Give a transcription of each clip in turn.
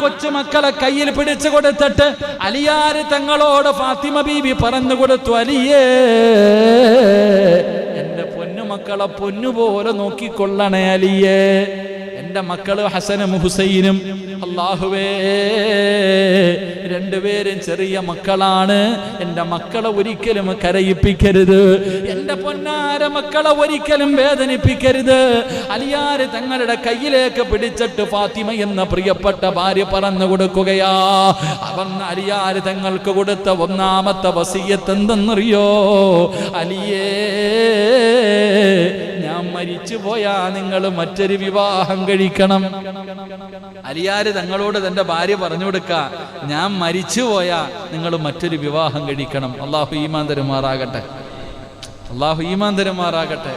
കൊച്ചുമക്കളെ കയ്യിൽ പിടിച്ചു കൊടുത്തിട്ട് അലിയാര് തങ്ങളോട് ഫാത്തിമ ബീബി പറഞ്ഞു കൊടുത്തു അലിയേ എന്റെ പൊന്നുമക്കളെ പൊന്നുപോലെ നോക്കിക്കൊള്ളണേ അലിയേ. എന്റെ മക്കൾ ഹസനും ഹുസൈനും. അള്ളാഹുവേ രണ്ടുപേരും ചെറിയ മക്കളാണ്. എന്റെ മക്കളെ ഒരിക്കലും കരയിപ്പിക്കരുത്. എന്റെ പൊന്നാര മക്കളെ ഒരിക്കലും വേദനിപ്പിക്കരുത്. അലിയാര് തങ്ങളുടെ കയ്യിലേക്ക് പിടിച്ചിട്ട് ഫാത്തിമ എന്ന പ്രിയപ്പെട്ട ഭാര്യ പറഞ്ഞു കൊടുക്കുകയാ. അവൻ അലിയാര് തങ്ങൾക്ക് കൊടുത്ത ഒന്നാമത്തെ വസീയത്ത് എന്തെന്നറിയോ? അലിയേ ഞാൻ മരിച്ചു പോയാ നിങ്ങൾ മറ്റൊരു വിവാഹം കഴിക്കണം. അലിയാര് തങ്ങളോട് തന്റെ ഭാര്യ പറഞ്ഞു കൊടുക്ക ഞാൻ മരിച്ചു പോയാ നിങ്ങൾ മറ്റൊരു വിവാഹം കഴിക്കണം. അള്ളാഹു ഈമാൻ തരുമാറാകട്ടെ. അള്ളാഹു ഈമാൻ തരുമാറാകട്ടെ.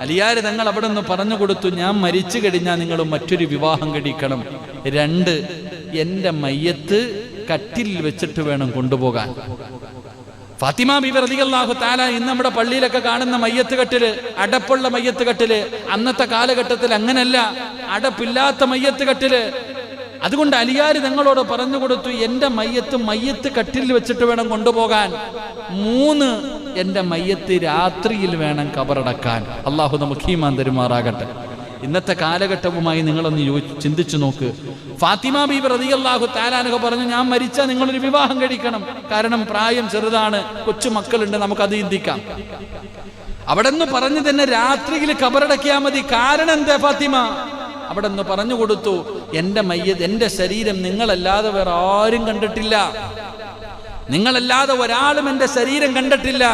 അലിയാര് തങ്ങൾ അവിടെ നിന്ന് പറഞ്ഞു കൊടുത്തു ഞാൻ മരിച്ചു കഴിഞ്ഞാൽ നിങ്ങൾ മറ്റൊരു വിവാഹം കഴിക്കണം. രണ്ട് എന്റെ മയ്യത്ത് കട്ടിൽ വെച്ചിട്ട് വേണം കൊണ്ടുപോകാൻ. ഫാത്തിമ ബീബി റളിയല്ലാഹു താല ഇന്ന് നമ്മുടെ പള്ളിയിലൊക്കെ കാണുന്ന മയ്യത്ത് കെട്ടിൽ അടപ്പുള്ള മയ്യത്ത് കെട്ടിൽ അന്നത്തെ കാലഘട്ടത്തിൽ അങ്ങനല്ല. അടപ്പില്ലാത്ത മയ്യത്ത് കെട്ടിൽ അതുകൊണ്ട് അലിയാർ തങ്ങളോട് പറഞ്ഞു കൊടുത്തു എന്റെ മയ്യത്ത് മയ്യത്ത് കട്ടിൽ വെച്ചിട്ട് വേണം കൊണ്ടുപോകാൻ. മൂന്ന് എന്റെ മയ്യത്ത് രാത്രിയിൽ വേണം കബറടക്കാൻ. അള്ളാഹു നമുക്ക് ഈമാൻ തരുമാറാകട്ടെ. ഇന്നത്തെ കാലഘട്ടവുമായി നിങ്ങളൊന്ന് ചിന്തിച്ചു നോക്ക്. ഫാത്തിമ ബീബി റതിയല്ലാഹു താലാനൊക്കെ പറഞ്ഞു ഞാൻ മരിച്ചാൽ നിങ്ങളൊരു വിവാഹം കഴിക്കണം. കാരണം പ്രായം ചെറുതാണ് കൊച്ചു മക്കളുണ്ട് നമുക്കത് ചിന്തിക്കാം. അവിടെ നിന്ന് പറഞ്ഞു തന്നെ രാത്രിയിൽ കബറടക്കിയാൽ മതി. കാരണം എന്താ ഫാത്തിമ? അവിടെ നിന്ന് പറഞ്ഞു കൊടുത്തു എന്റെ മയ്യത് എന്റെ ശരീരം നിങ്ങളല്ലാതെ വേറെ ആരും കണ്ടിട്ടില്ല. നിങ്ങളല്ലാതെ ഒരാളും എന്റെ ശരീരം കണ്ടിട്ടില്ല.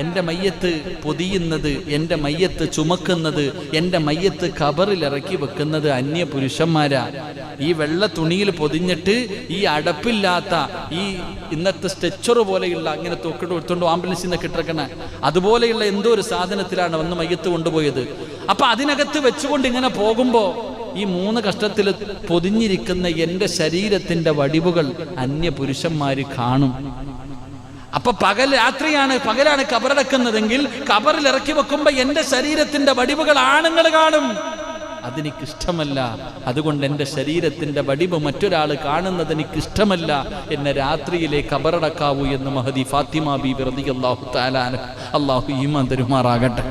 എന്റെ മയ്യത്ത് പൊതിയുന്നത് എന്റെ മയ്യത്ത് ചുമക്കുന്നത് എന്റെ മയ്യത്ത് കബറിൽ ഇറക്കി വെക്കുന്നത് അന്യ പുരുഷന്മാരാ ഈ വെള്ള തുണിയിൽ പൊതിഞ്ഞിട്ട് ഈ അടപ്പില്ലാത്ത ഈ ഇന്നത്തെ സ്ട്രെച്ചർ പോലെയുള്ള അങ്ങനെ തൊക്കിട്ട് കൊടുത്തോണ്ട് ആംബുലൻസിൽ നിന്ന് കിട്ടക്കണ അതുപോലെയുള്ള എന്തോ ഒരു സാധനത്തിലാണ് വന്ന് മയ്യത്ത് കൊണ്ടുപോയത്. അപ്പൊ അതിനകത്ത് വെച്ചുകൊണ്ട് ഇങ്ങനെ പോകുമ്പോ ഈ മൂന്ന് കഷ്ടത്തിൽ പൊതിഞ്ഞിരിക്കുന്ന എന്റെ ശരീരത്തിന്റെ വടിവുകൾ അന്യ പുരുഷന്മാർ കാണും. അപ്പൊ പകൽ രാത്രിയാണ് പകലാണ് കബറടക്കുന്നതെങ്കിൽ കബറിൽ ഇറക്കി വെക്കുമ്പോ എന്റെ ശരീരത്തിന്റെ വടിവുകൾ ആണുങ്ങൾ കാണും. അതെനിക്ക് ഇഷ്ടമല്ല അതുകൊണ്ട് എന്റെ ശരീരത്തിന്റെ വടിവ് മറ്റൊരാൾ കാണുന്നത് എനിക്ക് ഇഷ്ടമല്ല എന്നെ രാത്രിയിലെ കബറടക്കാവൂ എന്ന് മഹദി ഫാത്തിമ ബി വെറുതി അള്ളാഹു താലാൻ അള്ളാഹു ഈമാൻ തരുമാറാകട്ടെ.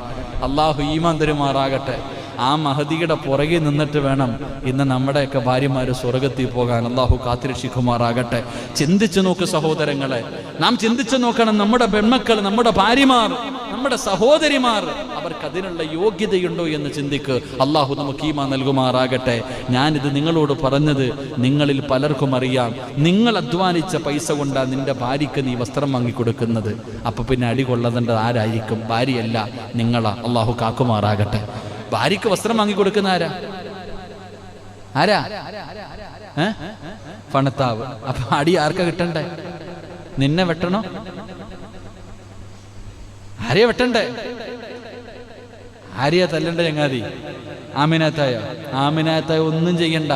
അള്ളാഹു ഈമാൻ തരുമാറാകട്ടെ. ആ മഹതിയുടെ പുറകെ നിന്നിട്ട് വേണം ഇന്ന് നമ്മുടെയൊക്കെ ഭാര്യമാർ സ്വർഗത്തിൽ പോകാൻ. അള്ളാഹു കാത്തിരക്ഷിക്കുമാറാകട്ടെ. ചിന്തിച്ചു നോക്ക് സഹോദരങ്ങളെ. നാം ചിന്തിച്ചു നോക്കണം നമ്മുടെ പെൺമക്കൾ നമ്മുടെ ഭാര്യമാർ നമ്മുടെ സഹോദരിമാർ അവർക്ക് അതിനുള്ള യോഗ്യതയുണ്ടോ എന്ന് ചിന്തിക്ക്. അള്ളാഹു നമുക്ക് ഈമ നൽകുമാറാകട്ടെ. ഞാനിത് നിങ്ങളോട് പറഞ്ഞത് നിങ്ങളിൽ പലർക്കും അറിയാം. നിങ്ങൾ അധ്വാനിച്ച പൈസ കൊണ്ടാണ് നിന്റെ ഭാര്യയ്ക്ക് നീ വസ്ത്രം വാങ്ങിക്കൊടുക്കുന്നത് അപ്പൊ പിന്നെ അടി കൊള്ളതേണ്ടത് ആരായിരിക്കും? ഭാര്യയല്ല നിങ്ങളാ. അള്ളാഹു കാക്കുമാറാകട്ടെ. ഭാര്യയ്ക്ക് വസ്ത്രം വാങ്ങിക്കൊടുക്കുന്ന ആരാ? ആരാ? ഏ? പണത്താവ്. അപ്പൊ അടി ആർക്കാ കിട്ടണ്ടേ? നിന്നെ വെട്ടണോ? ആരെയാ വെട്ടണ്ടേ? ആരെയാ തല്ലണ്ട ചങ്ങാതി? ആമിനാത്തായ? ആമിനാത്തായ ഒന്നും ചെയ്യണ്ട.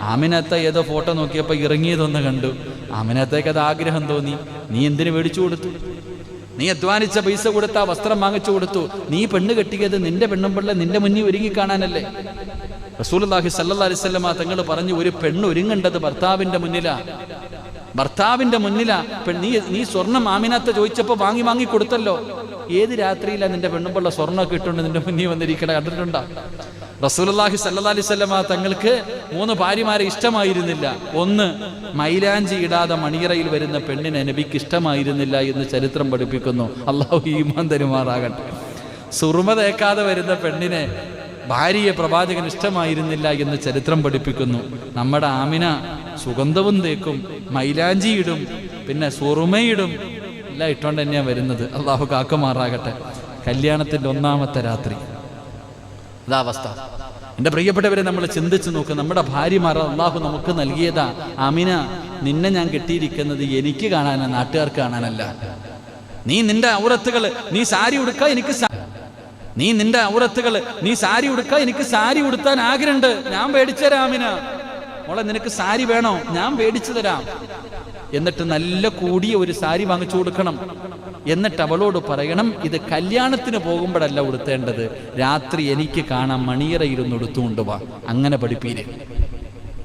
ആമിനാത്തായ ഏതോ ഫോട്ടോ നോക്കിയപ്പോ ഇറങ്ങിയതൊന്ന് കണ്ടു. ആമിനാത്തായ്ക്ക് അത് ആഗ്രഹം തോന്നി. നീ എന്തിനു മേടിച്ചു കൊടുത്തു? നീ അധ്വാനിച്ച പൈസ കൊടുത്ത വസ്ത്രം വാങ്ങിച്ചു കൊടുത്തു. നീ പെണ്ണ് കെട്ടിയത് നിന്റെ പെണ്ണും പിള്ള നിന്റെ മുന്നിൽ ഒരുങ്ങി കാണാനല്ലേ? റസൂലുള്ളാഹി സല്ലല്ലാഹു അലൈഹി വസല്ലമ തങ്ങൾ പറഞ്ഞു ഒരു പെണ്ണ് ഒരുങ്ങേണ്ടത് ഭർത്താവിന്റെ മുന്നിലാ. ഭർത്താവിന്റെ മുന്നിലാ. നീ നീ സ്വർണം ആമിനാത്ത ചോദിച്ചപ്പോ വാങ്ങി വാങ്ങി കൊടുത്തല്ലോ. ഏത് രാത്രിയിലാ നിന്റെ പെണ്ണുമ്പുള്ള സ്വർണമൊക്കെ ഇട്ടുണ്ട് നിന്റെ മുന്നിൽ വന്നിരിക്കണ? കണ്ടിട്ടുണ്ടോ? റസൂലുള്ളാഹി സല്ലി വസല്ലമ തങ്ങൾക്ക് മൂന്ന് ഭാര്യമാരെ ഇഷ്ടമായിരുന്നില്ല. ഒന്ന് മൈലാഞ്ചി ഇടാതെ മണിയറയിൽ വരുന്ന പെണ്ണിനെ നബിക്ക് ഇഷ്ടമായിരുന്നില്ല എന്ന് ചരിത്രം പഠിപ്പിക്കുന്നു. അള്ളാഹു ഈമാൻ തരുമാറാകട്ടെ. സുറുമ തേക്കാതെ വരുന്ന പെണ്ണിനെ ഭാര്യയെ പ്രവാചകൻ ഇഷ്ടമായിരുന്നില്ല എന്ന് ചരിത്രം പഠിപ്പിക്കുന്നു. നമ്മുടെ ആമിന സുഗന്ധവും തേക്കും മൈലാഞ്ചി ഇടും പിന്നെ സുറുമയിടും എല്ലാം ഇട്ടോണ്ട് തന്നെയാണ് വരുന്നത്. അള്ളാഹു കാക്കുമാറാകട്ടെ. കല്യാണത്തിന്റെ ഒന്നാമത്തെ രാത്രി. അതാ അവസ്ഥ എന്റെ പ്രിയപ്പെട്ടവരെ നമ്മൾ ചിന്തിച്ചു നോക്ക് നമ്മുടെ ഭാര്യമാർ അള്ളാഹു നമുക്ക് നൽകിയതാ അമിന നിന്നെ ഞാൻ കെട്ടിയിരിക്കുന്നത് എനിക്ക് കാണാനാ നാട്ടുകാർക്ക് കാണാനല്ല. നീ നിന്റെ ഔറത്തുകൾ നീ സാരി ഉടുക്ക എനിക്ക് നീ നിന്റെ ഔറത്തുകൾ നീ സാരി ഉടുക്ക എനിക്ക് സാരി ഉടുത്താൻ ആഗ്രഹമുണ്ട്. ഞാൻ മേടിച്ചു തരാം അമിന മോളെ നിനക്ക് സാരി വേണോ? ഞാൻ മേടിച്ചു തരാം. എന്നിട്ട് നല്ല കൂടിയ ഒരു സാരി വാങ്ങിച്ചു കൊടുക്കണം. എന്നിട്ട് അവളോട് പറയണം ഇത് കല്യാണത്തിന് പോകുമ്പോഴല്ല ഉടുത്തേണ്ടത്. രാത്രി എനിക്ക് കാണാൻ മണിയറയിരുന്ന് ഉടുത്തുകൊണ്ട് വാ. അങ്ങനെ പഠിപ്പീര്.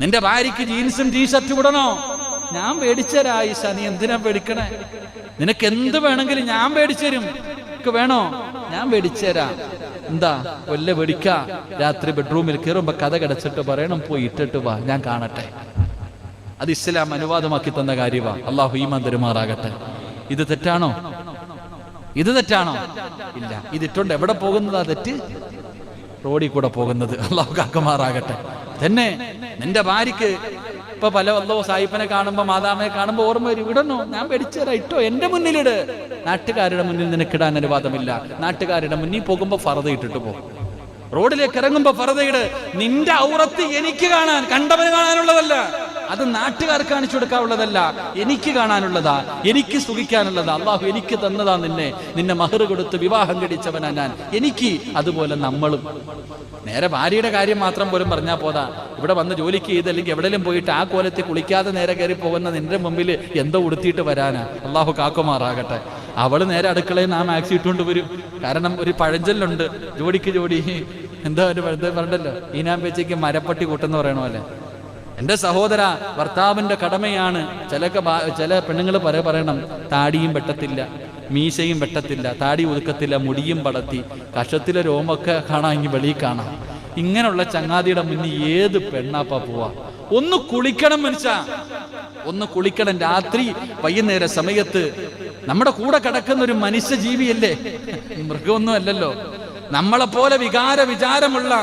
നിന്റെ ഭാര്യയ്ക്ക് ജീൻസും ടീഷർട്ടും ഇടണോ? ഞാൻ പേടിച്ചരാ ഈശ നീ എന്തിനാ പേടിക്കണേ നിനക്ക് എന്ത് വേണമെങ്കിലും ഞാൻ മേടിച്ചരും വേണോ? ഞാൻ പേടിച്ചരാ എന്താ? കൊല്ല വെടിക്ക രാത്രി ബെഡ്റൂമിൽ കയറുമ്പോ കഥ കിടച്ചിട്ട് പറയണം. പോയി ഇട്ടിട്ട് വാ. ഞാൻ കാണട്ടെ. അത് ഇസ്ലാം അനുവാദമാക്കി തന്ന കാര്യമാണ് അള്ളാഹു ഈമാൻ തരുമാറാകട്ടെ. ഇത് തെറ്റാണോ? ഇത് തെറ്റാണോ? ഇല്ല. ഇതിട്ടുണ്ട് എവിടെ പോകുന്നതാ തെറ്റ്? റോഡിൽ കൂടെ പോകുന്നത്. അള്ളാഹു കാക്കുമാറാകട്ടെ. തന്നെ നിന്റെ ഭാര്യക്ക് ഇപ്പൊ പല വല്ലോ സായിപ്പനെ കാണുമ്പോ മാതാമയെ കാണുമ്പോ ഓർമ്മ വരും. ഇടണോ? ഞാൻ പേടിച്ചേരാ. ഇട്ടോ എന്റെ മുന്നിലിട്. നാട്ടുകാരുടെ മുന്നിൽ നിനക്കിടാൻ അനുവാദമില്ല. നാട്ടുകാരുടെ മുന്നിൽ പോകുമ്പോ ഫറത ഇട്ടിട്ട് പോകും റോഡിലേക്ക് ഇറങ്ങുമ്പോ ഫറതയിട് നിന്റെ ഔറത്ത് എനിക്ക് കാണാൻ കണ്ടവന് കാണാനുള്ളതല്ല. അത് നാട്ടുകാർ കാണിച്ചു കൊടുക്കാനുള്ളതല്ല എനിക്ക് കാണാനുള്ളതാ. എനിക്ക് സുഖിക്കാനുള്ളതാ. അള്ളാഹു എനിക്ക് തന്നതാ നിന്നെ. നിന്നെ മഹർ കൊടുത്ത് വിവാഹം കഴിച്ചവനാ ഞാൻ. എനിക്ക് അതുപോലെ നമ്മളും. നേരെ ഭാര്യയുടെ കാര്യം മാത്രം പോലും പറഞ്ഞാൽ പോതാ ഇവിടെ വന്ന് ജോലിക്ക് ചെയ്ത് അല്ലെങ്കിൽ എവിടെയും പോയിട്ട് ആ കോലത്തിൽ കുളിക്കാതെ നേരെ കയറി പോകുന്ന നിന്റെ മുമ്പിൽ എന്തോ ഉടുത്തിയിട്ട് വരാനാ. അള്ളാഹു കാക്കുമാറാകട്ടെ. അവൾ നേരെ അടുക്കളയിൽ നാം മാക്സി ഇട്ടുകൊണ്ട് വരും. കാരണം ഒരു പഴഞ്ചൊല്ലുണ്ട്. ജോഡിക്ക് ജോഡി എന്താ ഒരു പറഞ്ഞല്ലോ? ഈനാം പേച്ചയ്ക്ക് മരപ്പട്ടി കൂട്ടെന്ന് പറയണ പോലെ. എന്റെ സഹോദര ഭർത്താവിന്റെ കടമയാണ് ചില ചില പെണ്ണുങ്ങൾ പറ പറയണം താടിയും വെട്ടത്തില്ല മീശയും വെട്ടത്തില്ല താടി ഒതുക്കത്തില്ല മുടിയും പടത്തി കഷത്തിലെ രോമൊക്കെ കാണാമെങ്കിൽ വെളിയിൽ കാണാം. ഇങ്ങനെയുള്ള ചങ്ങാതിയുടെ മുന്നിൽ ഏത് പെണ്ണാപ്പാ പോവാ? ഒന്ന് കുളിക്കണം മനുഷ്യ. ഒന്ന് കുളിക്കണം. രാത്രി വൈകുന്നേര സമയത്ത് നമ്മുടെ കൂടെ കിടക്കുന്ന ഒരു മനുഷ്യ ജീവിയല്ലേ മൃഗമൊന്നും അല്ലല്ലോ. നമ്മളെ പോലെ വികാര വിചാരമുള്ള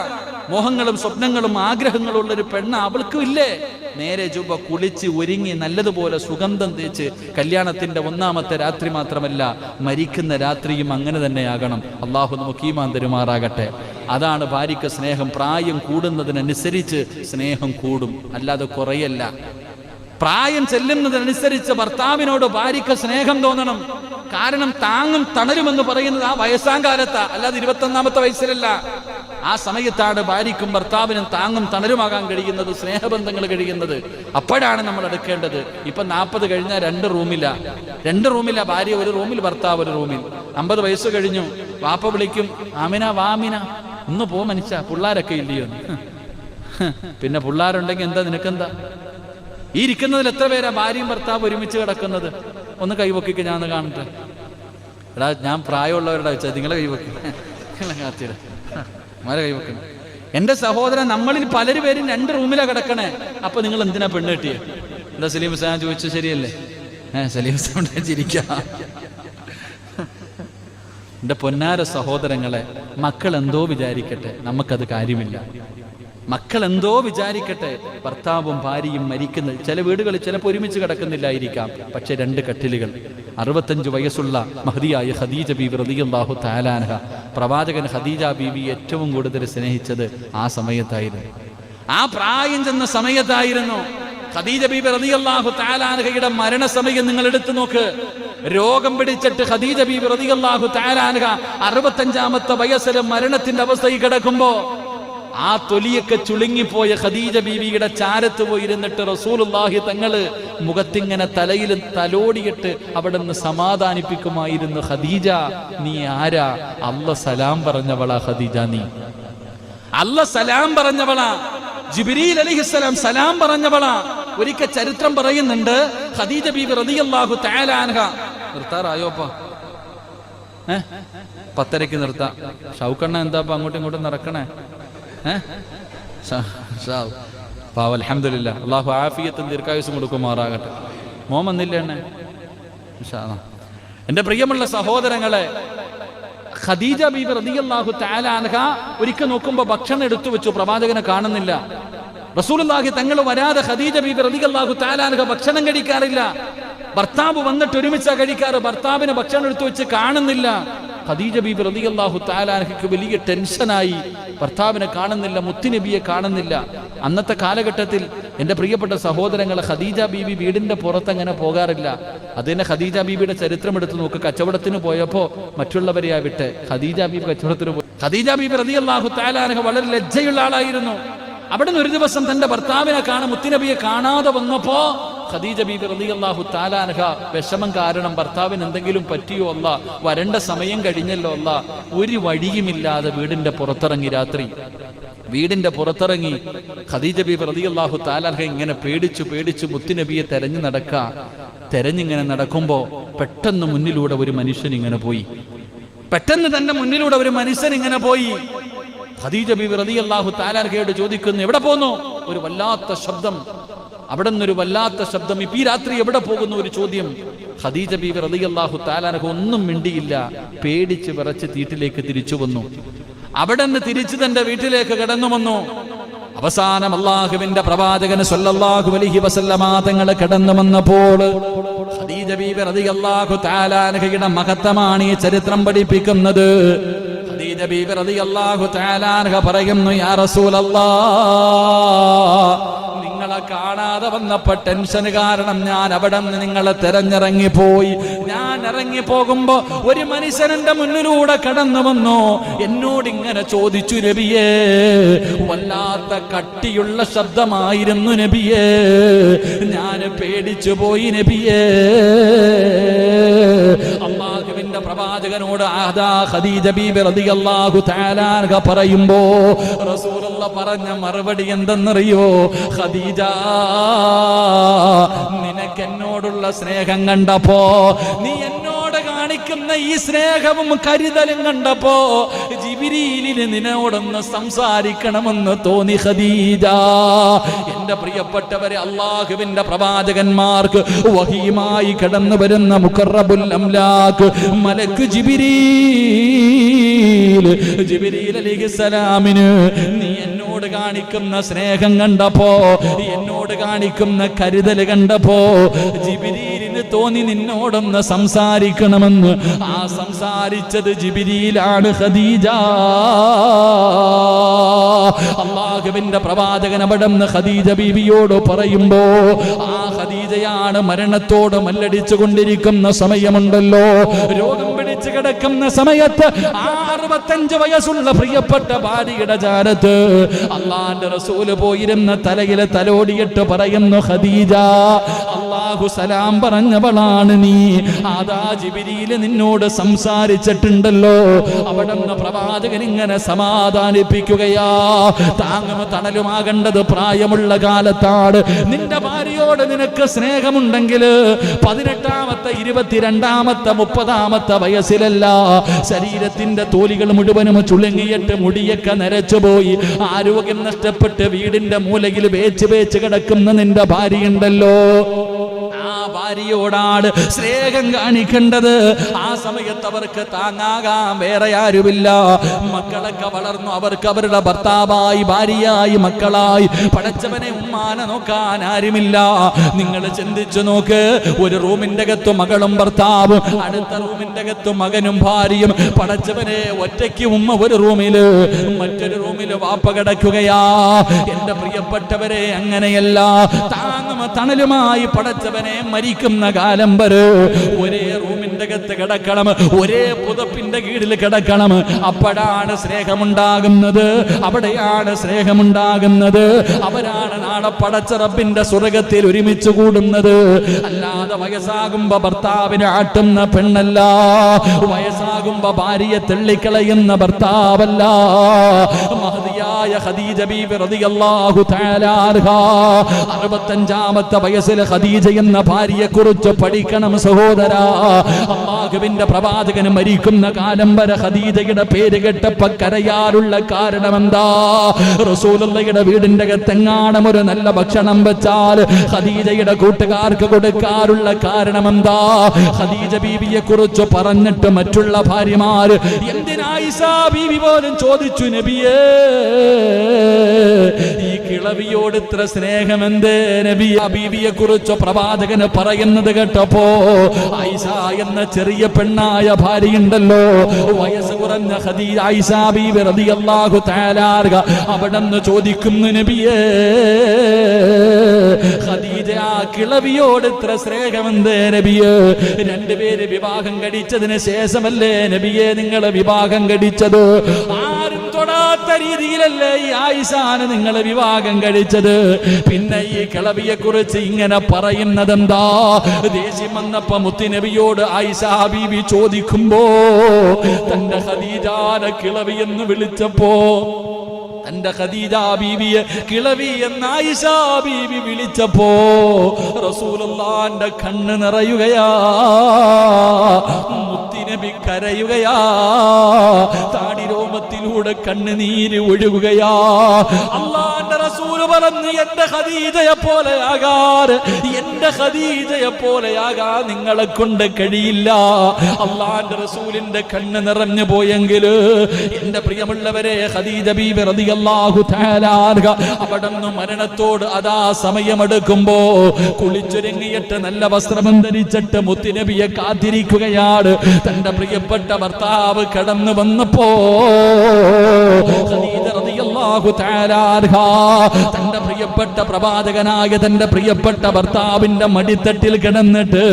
മോഹങ്ങളും സ്വപ്നങ്ങളും ആഗ്രഹങ്ങളും ഉള്ള ഒരു പെണ്ണ് അവൾക്കും ഇല്ലേ നേരെ ചുവ കുളിച്ച് ഒരുങ്ങി നല്ലതുപോലെ സുഗന്ധം തേച്ച് കല്യാണത്തിന്റെ ഒന്നാമത്തെ രാത്രി മാത്രമല്ല മരിക്കുന്ന രാത്രിയും അങ്ങനെ തന്നെയാകണം. അള്ളാഹു നമുക്ക് ഈമാൻ തരുമാറാകട്ടെ. അതാണ് ഭാര്യയ്ക്ക് സ്നേഹം. പ്രായം കൂടുന്നതിനനുസരിച്ച് സ്നേഹം കൂടും. അല്ലാതെ കുറയല്ല. പ്രായം ചെല്ലുന്നതിനനുസരിച്ച് ഭർത്താവിനോട് ഭാര്യയ്ക്ക് സ്നേഹം തോന്നണം. കാരണം താങ്ങും തണലുമെന്ന് പറയുന്നത് ആ വയസ്സാം കാലത്താ. അല്ലാതെ ഇരുപത്തൊന്നാമത്തെ വയസ്സിലല്ല. ആ സമയത്താണ് ഭാര്യയ്ക്കും ഭർത്താവിനും താങ്ങും തണലുമാകാൻ കഴിയുന്നത് സ്നേഹബന്ധങ്ങൾ കഴിയുന്നത്. അപ്പോഴാണ് നമ്മൾ എടുക്കേണ്ടത്. ഇപ്പൊ നാൽപ്പത് കഴിഞ്ഞാൽ രണ്ട് റൂമില്ല രണ്ട് റൂമില്ല ഭാര്യ ഒരു റൂമിൽ ഭർത്താവ് ഒരു റൂമിൽ. അമ്പത് വയസ്സ് കഴിഞ്ഞു. വാപ്പ വിളിക്കും ആമിന വാമിന ഒന്ന് പോ മനുഷ്യ പിള്ളാരൊക്കെ ഇല്ലയോ പിന്നെ പിള്ളാരുണ്ടെങ്കിൽ എന്താ നിനക്കെന്താ? ഈ ഇരിക്കുന്നതിൽ എത്ര പേരാ ഭാര്യയും ഭർത്താവ് ഒരുമിച്ച് കിടക്കുന്നത്? ഒന്ന് കൈവക്കിക്ക് ഞാൻ കാണട്ടെ. എടാ ഞാൻ പ്രായമുള്ളവരുടെ വെച്ചാൽ നിങ്ങളെ കൈവക്കി. നിങ്ങളെ മാരെ കൈവെക്കണം എന്റെ സഹോദരൻ നമ്മളിൽ പലരും പേരും രണ്ട് റൂമിലാ കിടക്കണേ. അപ്പൊ നിങ്ങൾ എന്തിനാ പെണ്ണ് കെട്ടിയ? എന്താ സലീം ഹുസാൻ ചോദിച്ചു ശരിയല്ലേ? ഏ സലീം ഹുസാൻ ചിരിക്ക. എന്റെ പൊന്നാര സഹോദരങ്ങളെ മക്കൾ എന്തോ വിചാരിക്കട്ടെ നമുക്കത് കാര്യമില്ല. മക്കൾ എന്തോ വിചാരിക്കട്ടെ ഭർത്താവും ഭാര്യയും മരിക്കുന്ന ചില വീടുകളിൽ ചിലപ്പോൾ ഒരുമിച്ച് കിടക്കുന്നില്ലായിരിക്കാം. പക്ഷെ രണ്ട് കട്ടിലുകൾ അറുപത്തഞ്ച് വയസ്സുള്ള മഹതിയായ ഖദീജ വൃതിയും ബാഹു താലാനഹ പ്രവാചകൻ ഖദീജ ബീബി ഏറ്റവും കൂടുതൽ സ്നേഹിച്ചത് ആ സമയത്തായിരുന്നു. ആ പ്രായം ചെന്ന സമയത്തായിരുന്നു. ഖദീജ ബീബി റളിയല്ലാഹു താലാനഹയുടെ മരണസമയം നിങ്ങൾ എടുത്തു നോക്ക്. രോഗം പിടിച്ചിട്ട് ഖദീജ ബീബി റളിയല്ലാഹു താലാനഹ അറുപത്തഞ്ചാമത്തെ വയസ്സിൽ മരണത്തിന്റെ അവസ്ഥയിൽ കിടക്കുമ്പോ ആ തൊലിയൊക്കെ ചുളുങ്ങിപ്പോയ ഖദീജ ബീവിയുടെ ചാരത്ത് പോയിരുന്നിട്ട് റസൂലുള്ളാഹി തങ്ങൾ മുഖത്തിങ്ങനെ തലയിൽ തലോടിയിട്ട് അവിടെ നിന്ന് സമാധാനിപ്പിക്കുമായിരുന്നു ഖദീജ. നീ ആരാ? അല്ല സലാം പറഞ്ഞവളാ ഖദീജ നീ. അല്ല സലാം പറഞ്ഞവളാ. ജിബിരിൽ അലിഹിസ്സലാം സലാം പറഞ്ഞവളാ. ഒരിക്കൽ ചരിത്രം പറയുന്നുണ്ട് ഖദീജ ബീബി റളിയല്ലാഹു തആല അൻഹ. നിർത്താറായോപ്പാ ഏ? പത്തരയ്ക്ക് നിർത്താം. ഷൗക്കണ്ണ എന്താ അങ്ങോട്ടും ഇങ്ങോട്ടും നടക്കണേ? അള്ളാഹു ആഫിയത്തും ദീർഘായുസും കൊടുക്കുമാറാകട്ടെ. മോൻ വന്നില്ല എന്നെ എന്റെ പ്രിയമുള്ള സഹോദരങ്ങളെ ഖദീജ ബീബി റളിയല്ലാഹു തആല അൻഹ ഒരിക്കൽ നോക്കുമ്പോൾ ഭക്ഷണം എടുത്തു വെച്ചു പ്രവാചകനെ കാണുന്നില്ല. റസൂലുള്ളാഹി തങ്ങൾ വരാതെ ഖദീജ ബീബി റളിയല്ലാഹു താലാൻഹ ഭക്ഷണം കഴിക്കാറില്ല. ഭർത്താവ് വന്നിട്ട് ഒരുമിച്ചാ കഴിക്കാറ് ഭർത്താവിന് ഭക്ഷണം എടുത്തു വെച്ച് കാണുന്നില്ല. ഖദീജ ബീബി റളിയല്ലാഹു തആല അൻഹയ്ക്ക് വലിയ ടെൻഷനായി. ഭർത്താവിനെ കാണുന്നില്ല മുത്തുനബിയെ കാണുന്നില്ല. അന്നത്തെ കാലഘട്ടത്തിൽ എന്റെ പ്രിയപ്പെട്ട സഹോദരങ്ങൾ ഖദീജ ബീബി വീടിന്റെ പുറത്ത് അങ്ങനെ പോകാറില്ല. അതിനെ ഖദീജ ബീബിയുടെ ചരിത്രം എടുത്ത് നോക്ക്. കച്ചവടത്തിന് പോയപ്പോൾ മറ്റുള്ളവരെയാ വിട്ട്. ഖദീജ ബീബി കച്ചവടത്തിന് പോയി. ഖദീജ ബീബി റളിയല്ലാഹു തആല അൻഹ വളരെ ലജ്ജയുള്ള ആളായിരുന്നു. അവിടുന്ന് ഒരു ദിവസം തന്റെ ഭർത്താവിനെ കാണാൻ മുത്തുനബിയെ കാണാതെ വന്നപ്പോ ഖദീജ ബീബി റളിയല്ലാഹു താലാനഹ വിഷമം കാരണം ഭർത്താവിന് എന്തെങ്കിലും പറ്റിയോ അല്ല? വരണ്ട സമയം കഴിഞ്ഞല്ലോ അല്ല. ഒരു വഴിയുമില്ലാതെ വീടിന്റെ പുറത്തിറങ്ങി രാത്രി. വീടിന്റെ പുറത്തിറങ്ങി ഖദീജ ബി റളിയല്ലാഹു താലാനഹ ഇങ്ങനെ പേടിച്ചു പേടിച്ചു മുത്തുനബിയെ തെരഞ്ഞു നടക്ക. തെരഞ്ഞിങ്ങനെ നടക്കുമ്പോ പെട്ടെന്ന് മുന്നിലൂടെ ഒരു മനുഷ്യൻ ഇങ്ങനെ പോയി. പെട്ടെന്ന് തന്റെ മുന്നിലൂടെ ഒരു മനുഷ്യൻ ഇങ്ങനെ പോയി. ഖദീജ ബി റളിയല്ലാഹു താലാഹയോട് ചോദിക്കുന്നു എവിടെ പോന്നു? ഒരു വല്ലാത്ത ശബ്ദം. അവിടെ നിന്നൊരു വല്ലാത്ത ശബ്ദം. ഇപ്പൊ ഈ രാത്രി എവിടെ പോകുന്ന ഒരു ചോദ്യം. ഖദീജ അലി റളിയല്ലാഹു താലാഹ ഒന്നും മിണ്ടിയില്ല. പേടിച്ച് വിറച്ച് തീട്ടിലേക്ക് തിരിച്ചു വന്നു. അവിടെ നിന്ന് തിരിച്ചു തന്റെ വീട്ടിലേക്ക് കടന്നു വന്നു. അവസാനം അള്ളാഹുവിന്റെ പ്രവാചകന് സല്ലല്ലാഹു അലൈഹി വസല്ലമ തങ്ങളെ കടന്നു വന്നപ്പോൾ ഖദീജ ബീബി റളിയല്ലാഹു തആലാനഹയുടെ മഹത്വമാണ് ഈ ചരിത്രം പഠിപ്പിക്കുന്നത്. ഖദീജ റളിയല്ലാഹു പറയുന്നു യാ നിങ്ങളെ കാണാതെ വന്നപ്പോ ടെൻഷൻ കാരണം ഞാൻ അവിടെ നിന്ന് നിങ്ങളെ തെരഞ്ഞിറങ്ങി പോയി ഇറങ്ങി പോകുമ്പോ ഒരു മനുഷ്യൻ മുന്നിലൂടെ കടന്നു വന്നു? എന്നോട് ഇങ്ങനെ ചോദിച്ചു നബിയേ വല്ലാത്ത കട്ടിയുള്ള ശബ്ദമായിരുന്നു നബിയേ. ഞാൻ പേടിച്ചു പോയി നബിയേ. അള്ളാഹുവിന്റെ പ്രവാചകനോട് ആദാ ഖദീജ ബീബി റളിയല്ലാഹു തആല പറയുമ്പോ റസൂലുള്ള പറഞ്ഞ മറുപടി എന്തെന്നറിയോ? ഖദീജ നിനക്ക് എന്നോടുള്ള സ്നേഹം കണ്ടപ്പോ നീ കാണിക്കുന്ന ഈ സ്നേഹവും കരുതലും കണ്ടപ്പോ ജിബിരിയിലിന് നിന്നോടൊന്ന് സംസാരിക്കണമെന്ന് തോന്നി ഖദീജ. എന്റെ പ്രിയപ്പെട്ടവരെ അള്ളാഹുവിന്റെ പ്രവാചകന്മാർക്ക് വഹിയുമായി കടന്നു വരുന്ന അംലാക്ക് മലക്ക് ജിബിരീ നീ എന്നോട് കാണിക്കുന്ന സ്നേഹം കണ്ടപ്പോ എന്നോട് കാണിക്കുന്ന കരുതൽ കണ്ടപ്പോ ജിബിരീലിന് തോന്നി നിന്നോടൊന്ന് സംസാരിക്കണമെന്ന്. ആ സംസാരിച്ചത് ജിബിരിയിലാണ് ഖദീജ. അള്ളാഹുവിന്റെ പ്രവാചകൻ അവിടെ ഹദീജ ഖദീജ ബീവിയോട് പറയുമ്പോ ആ ഖദീജയാണ് മരണത്തോട് മല്ലടിച്ചു കൊണ്ടിരിക്കുന്ന സമയമുണ്ടല്ലോ. രോഗം പിടിച്ചു കിടക്കുന്ന സമയത്ത് അറുപത്തഞ്ച് വയസ്സുള്ള പ്രിയപ്പെട്ട ഭാര്യയുടെ ചാരത്ത് അള്ളാന്റെ റസൂൽ പോയിരുന്ന തലയിലെ തലോടിയിട്ട് പറയുന്നു ഖദീജ അള്ളാഹു സലാം പറഞ്ഞവളാണ് നീ. അതാ ജിബിരിയിൽ നിന്നോട് സംസാരിച്ചിട്ടുണ്ടല്ലോ. അവിടെ പ്രവാചകൻ ഇങ്ങനെ സമാധാനിപ്പിക്കുകയാ. താങ്ങും തണലുമാകേണ്ടത് പ്രായമുള്ള കാലത്താണ്. നിന്റെ ഭാര്യയോട് നിനക്ക് സ്നേഹമുണ്ടെങ്കിൽ പതിനെട്ടാമത്തെ ഇരുപത്തിരണ്ടാമത്തെ മുപ്പതാമത്തെ വയസ്സിലല്ല ശരീരത്തിന്റെ തോലികൾ മുഴുവനും ചുളുങ്ങിയിട്ട് മുടിയൊക്കെ നരച്ചുപോയി ആരോഗ്യം നഷ്ടപ്പെട്ട് വീടിന്റെ മൂലയിൽ വേച്ച് വേച്ച് കിടക്കുന്ന നിന്റെ ഭാര്യയുണ്ടല്ലോ. ഭാര്യയോടാണ് സ്നേഹം കാണിക്കേണ്ടത്. ആ സമയത്ത് അവർക്ക് താങ്ങാകാൻ വേറെ ആരുമില്ല. മക്കളൊക്കെ വളർന്നു അവർക്ക് അവരുടെ ഭർത്താവായി ഭാര്യയായി മക്കളായി. പടച്ചവനെ ഉമ്മാനെ നോക്കാൻ ആരുമില്ല. നിങ്ങൾ ചിന്തിച്ചു നോക്ക് ഒരു റൂമിന്റെ അകത്ത് മകളും ഭർത്താവും അടുത്ത റൂമിന്റെ അകത്ത് മകനും ഭാര്യയും. പടച്ചവനെ ഒറ്റയ്ക്ക് ഉമ്മ ഒരു റൂമിൽ മറ്റൊരു റൂമിൽ വാപ്പ കിടക്കുകയാ. എന്റെ പ്രിയപ്പെട്ടവരെ അങ്ങനെയല്ല. താങ്ങും തണലുമായി പടച്ചവനെ മരിക്കുന്ന കാലം വരെ ഒരേ റൂമിന്റെ അകത്ത് കിടക്കണം ഒരേ പുതപ്പിന്റെ കീഴിൽ കിടക്കണം. അപ്പോഴാണ് സ്നേഹമുണ്ടാകുന്നത്. അവിടെയാണ് സ്നേഹമുണ്ടാകുന്നത്. അവരാണ് നാളെ പടച്ചറപ്പിന്റെ സ്വർഗത്തിൽ ഒരുമിച്ച് കൂടുന്നത്. അല്ലാതെ വയസ്സാകുമ്പോ ഭർത്താവിനെ ആട്ടുന്ന പെണ്ണല്ല. വയസ്സാകുമ്പോ ഭാര്യയെ തള്ളിക്കളയുന്ന ഭർത്താവല്ല. മഹതിയായ ഖദീജ ബീബി റളിയല്ലാഹു തആല അൻഹ. അറുപത്തഞ്ചാമത്തെ വയസ്സിൽ ഖദീജ എന്ന ഭാര്യയെ കുറിച്ച് പഠിക്കണം സഹോദര. അള്ളാഹുവിന്റെ പ്രവാചകൻ മരിക്കുന്ന കാലം വരെ ഖദീജയുടെ പേര് കേട്ടപ്പോ കരയാറുള്ള കാരണം എന്താ റസൂലുള്ളയുടെ വീടിന്റെ തെങ്ങാണം ഒരു നല്ല ഭക്ഷണം വെച്ചാൽ ഖദീജയുടെ കൂട്ടുകാർക്ക് കൊടുക്കാറുള്ള കാരണം എന്താ ഖദീജ ബീവിയെ കുറിച്ച് പറഞ്ഞിട്ട് മറ്റുള്ള ഭാര്യമാർ എന്തിനായിസ ബീവി പോലും ചോദിച്ചു നബിയേ? ഈ കിളവിയോട് ഇത്ര സ്നേഹം എന്തേ നബി ആ ബീവിയെ കുറിച്ച് പ്രവാചകന് പറയുന്നത് കേട്ടപ്പോ ഐസ എന്ന ചെറിയ പെണ്ണായ ഭാര്യയുണ്ടല്ലോ. വയസ്സ് കുറഞ്ഞ അവിടെന്ന് ചോദിക്കുന്നു നബിയേ ഖദീജ ആ കിളവിയോട് ഇത്ര സ്നേഹമെന്തേ നബിയേ? രണ്ടുപേര് വിവാഹം കഴിച്ചതിന് ശേഷമല്ലേ നബിയെ നിങ്ങളെ വിവാഹം കഴിച്ചത്? ആരും തൊടാത്ത രീതിയിലല്ലേ ഈ ആയിസാണ് നിങ്ങൾ വിവാഹം കഴിച്ചത്? പിന്നെ ഈ കിളവിയെ കുറിച്ച് ഇങ്ങനെ പറയുന്നത് എന്താ ദേഷ്യം വന്നപ്പോ മുത്തിനബിയോട് ആയിഷ ബീവി ചോദിക്കുമ്പോ തന്റെ ഹദീജാന കിളവി എന്ന് വിളിച്ചപ്പോ തന്റെ ഖദീജ ബീവിയെ കിളവി എന്ന ആയിഷ ബീവി വിളിച്ചപ്പോ റസൂലുള്ളാന്റെ കണ്ണ് നിറയുകയാ. മുത്തിനബി കരയുകയാ. താടി രോമത്തിലൂടെ കണ്ണുനീര് ഒഴുകുകയാ. അള്ളാന്റെ റസൂൽ പറഞ്ഞു എന്റെ ഖദീജയെ പോലെയാകാറ് എന്റെ ഖദീജയെ പോലെയാകാ നിങ്ങളെ കൊണ്ട് കഴിയില്ല. അള്ളാന്റെ റസൂലിന്റെ കണ്ണ് നിറഞ്ഞു പോയെങ്കിൽ എന്റെ പ്രിയമുള്ളവരെ ഖദീജ ബീബി മരണത്തോട് അതാ സമയമെടുക്കുമ്പോ കുളിച്ചൊരുങ്ങിയിട്ട് നല്ല വസ്ത്രം ധരിച്ചിട്ട് മുത്തുനബിയെ കാത്തിരിക്കുകയാണ്. തന്റെ പ്രിയപ്പെട്ട ഭർത്താവ് കടന്നു വന്നപ്പോ തന്റെ പ്രിയപ്പെട്ട പ്രവാചകനായ തന്റെ പ്രിയപ്പെട്ട ഭർത്താവിന്റെ മടിത്തട്ടിൽ കിടന്നിട്ട്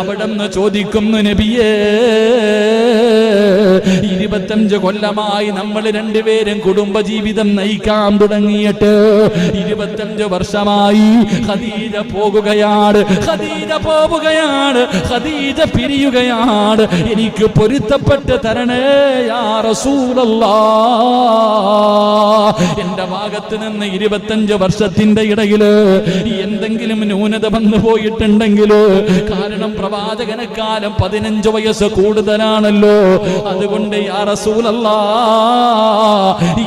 അവിടെ നിന്ന് ചോദിക്കുന്നു നബിയേ ഇരുപത്തഞ്ച് കൊല്ലമായി നമ്മൾ രണ്ടുപേരും കുടുംബജീവിതം നയിക്കാൻ തുടങ്ങിയിട്ട് ഇരുപത്തഞ്ച് വർഷമായി ഖദീജ പോകുകയാണ് ഖദീജ പോവുകയാണ് ഖദീജ പിരിയുകയാണ്. എനിക്ക് പൊരുത്തപ്പെട്ട് തരണേ യാ റസൂലല്ലാ. എന്റെ ഭാഗത്ത് നിന്ന് ഇരുപത്തഞ്ച് വർഷത്തിന്റെ ഇടയിൽ എന്തെങ്കിലും ന്യൂനത വന്നു പോയിട്ടുണ്ടെങ്കിൽ കാരണം പ്രവാചകനെക്കാലം പതിനഞ്ച് വയസ്സ് കൂടുതലാണല്ലോ. അതുകൊണ്ട് യാ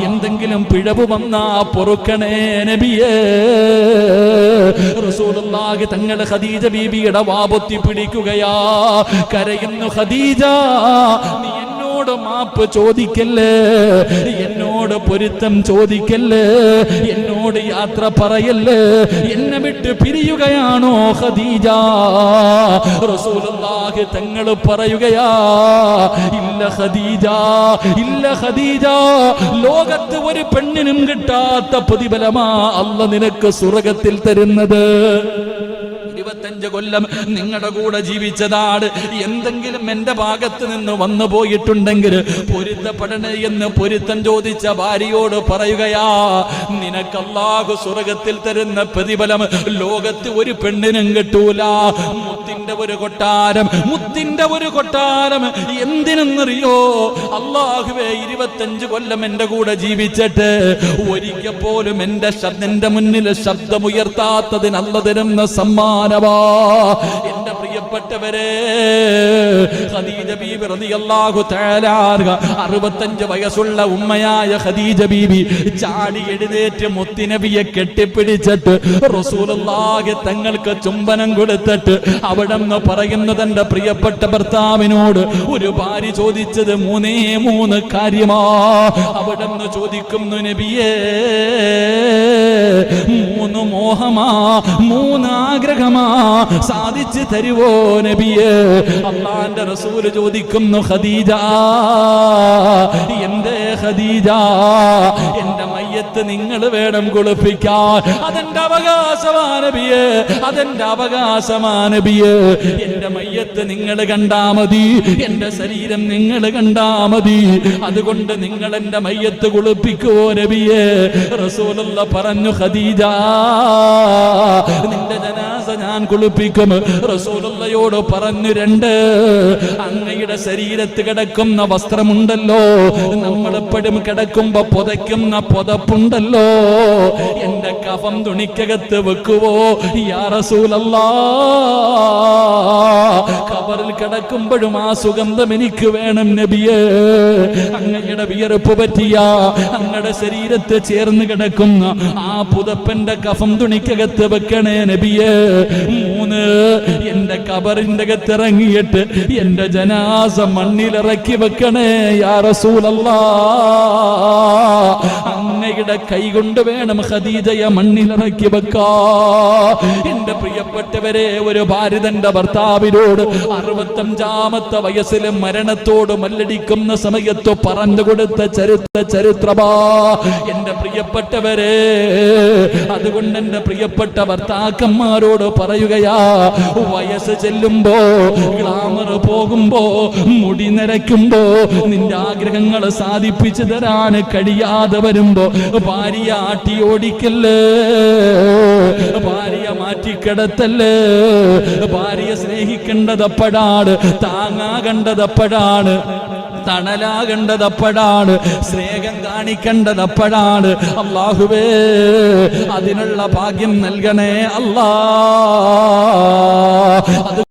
എന്തെങ്കിലും പിഴവ് വന്നാ പൊറുക്കണേ നബിയേ. റസൂലുള്ളാഹി തങ്ങളുടെ ഖദീജ ബീബിയുടെ വാപൊത്തി പിടിക്കുകയാ. കരയുന്നു ഖദീജ നീ എന്നോട് മാപ്പ് ചോദിക്കല്ലേ? എന്നോട് പൊരുത്തം ചോദിക്കല്ലേ? എന്നോട് യാത്ര പറയല്ലേ? എന്നെ വിട്ട് പിരിയുകയാണോ ഖദീജ? റസൂലുള്ളാഹി തങ്ങൾ പറയുകയാ ഇല്ല ഖദീജ ഇല്ല ഖദീജ ലോകത്ത് ഒരു പെണ്ണിനും കിട്ടാത്ത പ്രതിഫലമാ അല്ല നിനക്ക് സ്വർഗത്തിൽ തരുന്നത്. ഇരുപത്തഞ്ച് കൊല്ലം നിങ്ങളുടെ കൂടെ ജീവിച്ചതാണ്. എന്തെങ്കിലും എന്റെ ഭാഗത്ത് നിന്ന് വന്നു പോയിട്ടുണ്ടെങ്കിൽ പൊരുത്തപ്പെടണേ എന്ന് പൊരുത്തം ചോദിച്ച ഭാര്യയോട് പറയുകയാ നിനക്ക് സ്വർഗത്തിൽ തരുന്ന പ്രതിഫലം ലോകത്ത് ഒരു പെണ്ണിനും കിട്ടൂല. മുത്തിന്റെ ഒരു കൊട്ടാരം മുത്തിന്റെ ഒരു കൊട്ടാരം എന്തിനെന്നറിയോ? അള്ളാഹുവേ ഇരുപത്തഞ്ച് കൊല്ലം എന്റെ കൂടെ ജീവിച്ചിട്ട് ഒരിക്കൽ പോലും എന്റെ ശബ്ദന്റെ മുന്നിൽ ശബ്ദമുയർത്താത്തതിന് അല്ല സമ്മാനമാ എന്റെ പ്രിയപ്പെട്ടവരെ ഖദീജ ബീബി റളിയല്ലാഹു തആല അറുപത്തഞ്ച് വയസ്സുള്ള ഉമ്മയായ ഖദീജ ബീബി ചാടി എഴുന്നേറ്റ് മുത്തിനബിയെ കെട്ടിപ്പിടിച്ചിട്ട് റസൂലുള്ളാഹി തങ്ങൾക്ക് ചുംബനം കൊടുത്തിട്ട് അവിടെ നിന്ന് പറയുന്നത് എന്റെ പ്രിയപ്പെട്ട ഭർത്താവിനോട് ഒരു ഭാര്യ ചോദിച്ചത് മൂന്നേ മൂന്ന് കാര്യമാ? അവിടെ നിന്ന് ചോദിക്കുന്നു നബിയേ മൂന്ന് മോഹമാ മൂന്ന് ആഗ്രഹമാ സാധിച്ചു തരുവോ നബിയേ? അള്ളാന്റെ റസൂൽ ചോദിക്കുന്നു ഖദീജ എന്റെ ഖദീജ? എന്റെ മയ്യത്ത് നിങ്ങൾ വേണം കുളിപ്പിക്കാൻ. അതെന്റെ അവകാശമാ നബിയേ അതെന്റെ അവകാശമാ നബിയേ. എന്റെ മയ്യത്ത് നിങ്ങൾ കണ്ടാ മതി എന്റെ ശരീരം നിങ്ങൾ കണ്ടാ മതി. അതുകൊണ്ട് നിങ്ങൾ എന്റെ മയ്യത്ത് കുളിപ്പിക്കുവോ നബിയേ. റസൂലുള്ള പറഞ്ഞു ഖദീജ നിന്റെ ജനാസ ഞാൻ കുളിപ്പിക്കും. റസൂലുള്ളയോട് പറഞ്ഞു രണ്ട് അങ്ങയുടെ ശരീരത്ത് കിടക്കുന്ന വസ്ത്രമുണ്ടല്ലോ. നമ്മളെപ്പോഴും കിടക്കുമ്പോ പുതയ്ക്കുന്ന പുതപ്പുണ്ടല്ലോ എന്റെ കഫം തുണിക്കകത്ത് വെക്കുവോ? യാ റസൂലല്ലാ. കബറിൽ കിടക്കുമ്പോഴും ആ സുഗന്ധം എനിക്ക് വേണം നബിയെ. അങ്ങയുടെ വിയർപ്പ് പറ്റിയ അങ്ങയുടെ ശരീരത്തെ ചേർന്ന് കിടക്കുന്ന ആ പുതപ്പന്റെ കഫം തുണിക്കകത്ത് വെക്കണേ നബിയെ. മൂന്ന് എന്റെ കബറിന്റെ അകത്ത് ഇറങ്ങിയിട്ട് എന്റെ ജനാസ മണ്ണിലിറക്കി വെക്കണേ യാ അങ്ങയുടെ കൈ കൊണ്ട് വേണം ഖദീജയെ മണ്ണിലിറക്കി വെക്കാ. എന്റെ പ്രിയപ്പെട്ടവരെ ഒരു ഭാരതന്റെ ഭർത്താവിനോട് അറുപത്തഞ്ചാമത്തെ വയസ്സിലെ മരണത്തോട് മല്ലടിക്കുന്ന സമയത്ത് പറഞ്ഞു കൊടുത്ത ചരിത്ര ചരിത്രമാ. എന്റെ പ്രിയപ്പെട്ടവരെ അതുകൊണ്ട് എന്റെ പ്രിയപ്പെട്ട ഭർത്താക്കന്മാരോട് പറയുകയാ വയസ്സ് ചെല്ലുമ്പോ ഗ്ലാമർ പോകുമ്പോ മുടി നിരക്കുമ്പോ നിന്റെ ആഗ്രഹങ്ങൾ സാധിപ്പിച്ചു തരാൻ കഴിയാതെ വരുമ്പോ ഭാര്യ ആട്ടി ഓടിക്കല്ലേ ഭാര്യ മാറ്റിക്കിടത്തല്ലേ? ഭാര്യ സ്നേഹിക്കേണ്ടതപ്പോഴാണ് താങ്ങാകേണ്ടതപ്പോഴാണ് തണലാകേണ്ടത് അപ്പോഴാണ് സ്നേഹം കാണിക്കേണ്ടത് അപ്പോഴാണ് അള്ളാഹുവേ അതിനുള്ള ഭാഗ്യം നൽകണേ അല്ലാ. അത്